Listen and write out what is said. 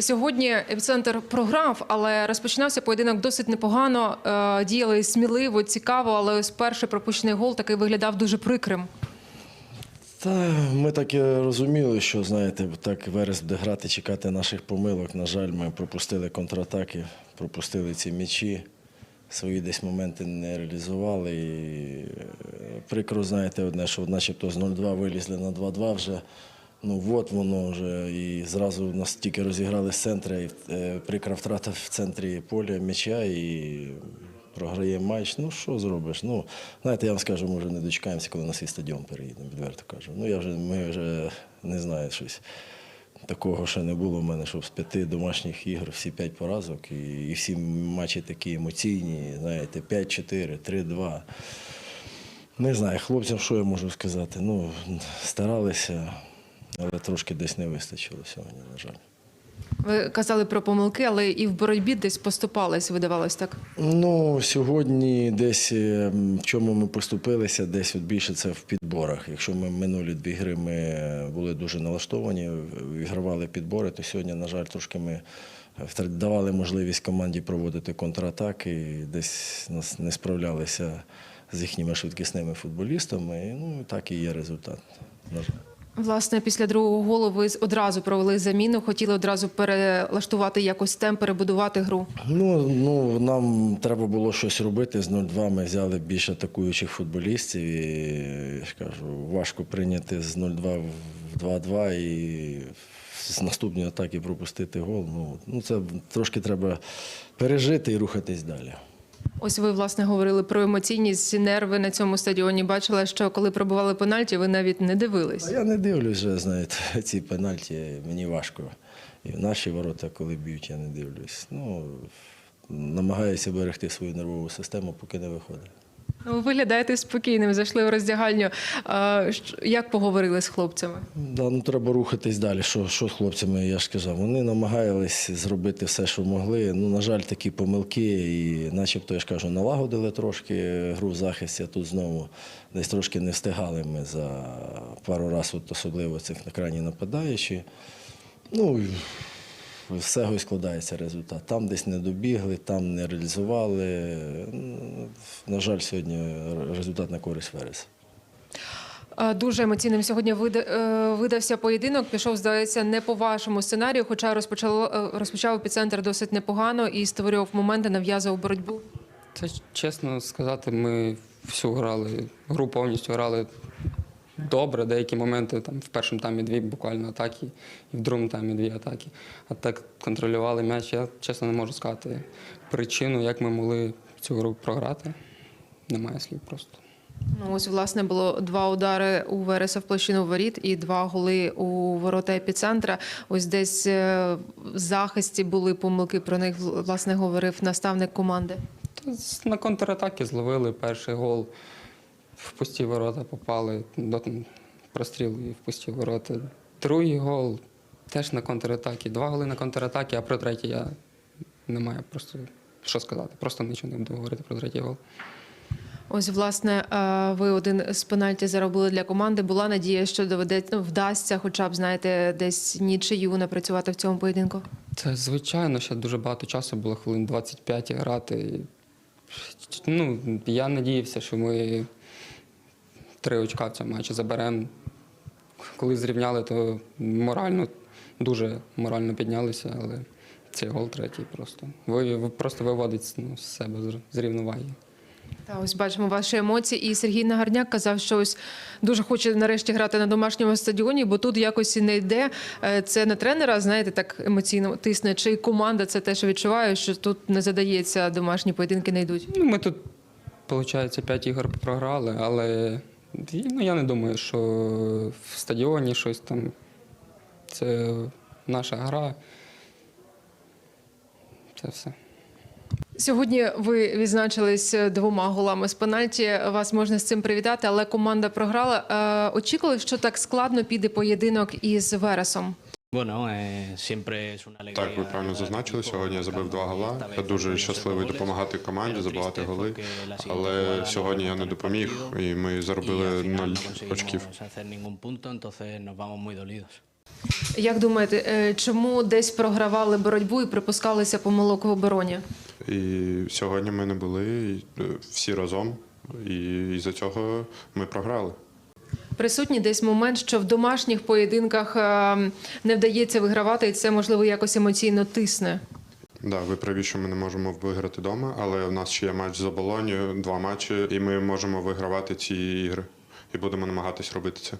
Сьогодні епіцентр програв, але розпочинався поєдинок досить непогано. Е, Діяли сміливо, цікаво, але ось перший пропущений гол такий виглядав дуже прикрим. Та ми так і розуміли, що знаєте, так верес буде грати, чекати наших помилок. На жаль, ми пропустили контратаки, пропустили ці м'ячі, свої десь моменти не реалізували. І е, прикро, знаєте, одне, що начебто з 0-2 вилізли на 2-2 вже. Ну от воно вже і зразу нас тільки розіграли з центра, і е, прикра втрата в центрі поля м'яча і програє матч. Ну що зробиш? Ну, знаєте, я вам скажу, ми вже не дочекаємося, коли на свій стадіон переїдемо, відверто кажу. Ну я вже ми вже не знаю щось. Такого ще не було в мене, щоб з п'яти домашніх ігор всі п'ять поразок, і, і всі матчі такі емоційні, знаєте, 5-4, 3-2. Не знаю, хлопцям, що я можу сказати. Ну, старалися, але трошки десь не вистачило сьогодні, на жаль. Ви казали про помилки, але і в боротьбі десь поступались, видавалось так. Ну, сьогодні десь е, в чому ми поступилися, десь от більше це в підборах. Якщо ми минулі дві гри ми е, були дуже налаштовані, вигравали підбори, то сьогодні, на жаль, трошки ми втр- давали можливість команді проводити контратаки, і десь нас не справлялися з їхніми швидкісними футболістами. І, ну, так і є результат. На жаль. Власне, після другого голу ви одразу провели заміну, хотіли одразу перелаштувати якось темп, перебудувати гру. Ну, ну, нам треба було щось робити. З 0-2 ми взяли більш атакуючих футболістів. І я ж кажу, важко прийняти з 0-2 в 2-2 і з наступної атаки пропустити гол. Ну, ну, це трошки треба пережити і рухатись далі. Ось ви власне говорили про емоційність, нерви на цьому стадіоні. Бачила, що коли пробували пенальті, ви навіть не дивились. А я не дивлюсь знаєте, ці пенальті, мені важко. І в наші ворота, коли б'ють, я не дивлюсь. Ну, намагаюся берегти свою нервову систему, поки не виходить. Ну, Ви виглядаєте спокійним, зайшли в роздягальню. А, Як поговорили з хлопцями? Да, ну треба рухатись далі. Що, що з хлопцями, я ж казав, вони намагались зробити все, що могли. Ну, на жаль, такі помилки, і начебто, я ж кажу, налагодили трошки гру в захисті, а тут знову десь трошки не встигали ми за пару разів, особливо цих на крайні нападаючі. Ну, з цього і складається результат. Там десь не добігли, там не реалізували. Ну, На жаль, сьогодні результат на користь Вереса. А, Дуже емоційним сьогодні е, видався поєдинок. Пішов, здається, не по вашому сценарію, хоча розпочало е, розпочав епіцентр досить непогано і створював моменти, нав'язував боротьбу. Це чесно сказати, ми всю грали, гру повністю грали добре. Деякі моменти там в першому таймі дві буквально атаки, і в другому таймі дві атаки. А так контролювали м'яч. Я чесно не можу сказати причину, як ми могли цю гру програти. Немає слів просто. Ну ось власне було два удари у Вереса в площину воріт і два голи у ворота епіцентра. Ось десь е, в захисті були помилки. Про них власне говорив наставник команди. На контратаки зловили перший гол, в пусті ворота попали, до- простріл і в пусті ворота. Другий гол теж на контратакі. Два голи на контратакі, а про третій я не маю просто що сказати. Просто нічого не буду говорити про третій гол. Ось, власне, е, ви один з пенальті заробили для команди. Була надія, що доведеться ну, вдасться, хоча б знаєте, десь нічию напрацювати в цьому поєдинку. Це звичайно, ще дуже багато часу було, хвилин 25 грати. Ну, я надіявся, що ми три очка в цьому матчі заберемо. Коли зрівняли, то морально, дуже морально піднялися, але цей гол третій просто. Ви, просто виводить ну, з себе з- рівноваги. Та ось бачимо ваші емоції. І Сергій Нагарняк казав, що ось дуже хоче нарешті грати на домашньому стадіоні, бо тут якось і не йде. Е, Це не тренера, знаєте, так емоційно тисне, чи команда це теж відчуває, що тут не задається, домашні поєдинки не йдуть. Ну, ми тут, виходить, 5 ігор програли, але ну, я не думаю, що в стадіоні щось там. Це наша гра. Це все. Сьогодні ви відзначились двома голами з пенальті. Вас можна з цим привітати, але команда програла. Е, Очікували, що так складно піде поєдинок із Вересом. Eh. Так, ви правильно зазначили. Сьогодні я забив два гола. Я дуже щасливий допомагати команді, забивати голи. Але сьогодні я не допоміг, і ми заробили ноль очків. Як думаєте, е, чому десь програвали боротьбу і припускалися помилок в обороні? І сьогодні ми не були е, всі разом, і із-за цього ми програли. Присутній десь момент, що в домашніх поєдинках е, не вдається вигравати, і це можливо якось емоційно тисне. Да, ви праві, що ми не можемо виграти вдома, але в нас ще є матч з оболонію, два матчі, і ми можемо вигравати ці ігри. І будемо намагатись робити це.